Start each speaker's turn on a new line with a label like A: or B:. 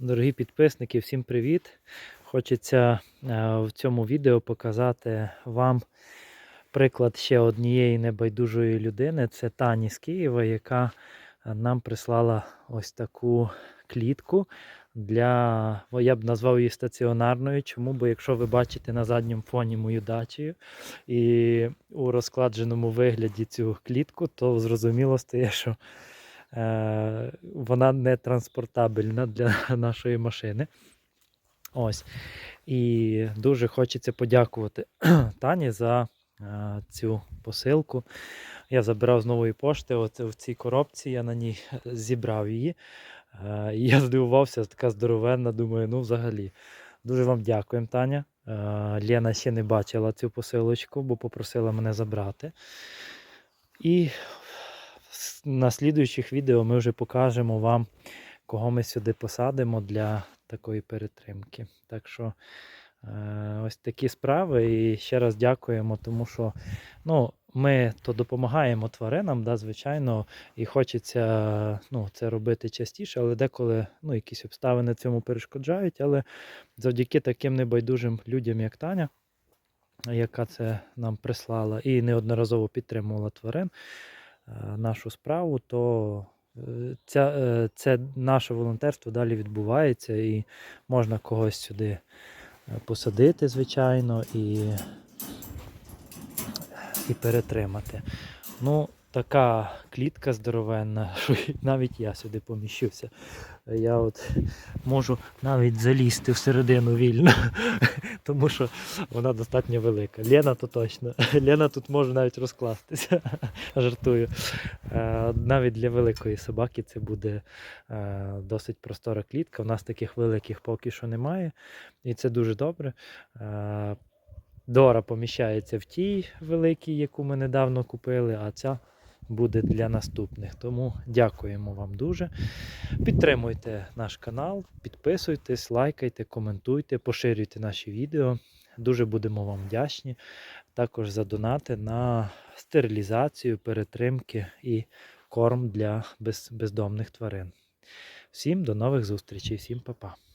A: Дорогі підписники, всім привіт! Хочеться е, в цьому відео показати вам приклад ще однієї небайдужої людини. Це Тані з Києва, яка е, нам прислала ось таку клітку для, я б назвав її стаціонарною. Чому? Бо якщо ви бачите на задньому фоні мою дачу і у розкладженому вигляді цю клітку, то зрозуміло стає, що вона не транспортабельна для нашої машини. Ось. І дуже хочеться подякувати Тані за е, цю посилку. Я забирав з нової пошти. Оце в цій коробці я на ній зібрав її. Е, і я здивувався, така здоровенна. Думаю, ну взагалі. Дуже вам дякуємо, Таня. Е, Лена ще не бачила цю посилочку, бо попросила мене забрати. І на слідуючих відео ми вже покажемо вам, кого ми сюди посадимо для такої перетримки. Так що е, ось такі справи. І ще раз дякуємо, тому що ну, ми то допомагаємо тваринам, да, звичайно, і хочеться ну, це робити частіше, але деколи ну, якісь обставини цьому перешкоджають. Але завдяки таким небайдужим людям, як Таня, яка це нам прислала і неодноразово підтримувала тварин, нашу справу, то е, ця, е, це наше волонтерство далі відбувається і можна когось сюди е, посадити, звичайно, і, і перетримати. Ну, така клітка здоровенна, що навіть я сюди поміщуся. Я от можу навіть залізти всередину вільно, тому що вона достатньо велика. Лена то точно. Лена тут може навіть розкластися. Жартую. Е, Навіть для великої собаки це буде е, досить простора клітка. У нас таких великих поки що немає. І це дуже добре. Е, Дора поміщається в тій великій, яку ми недавно купили, а ця буде для наступних. Тому дякуємо вам дуже. Підтримуйте наш канал, підписуйтесь, лайкайте, коментуйте, поширюйте наші відео. Дуже будемо вам вдячні. Також за донати на стерилізацію, перетримки і корм для бездомних тварин. Всім до нових зустрічей, всім па-па.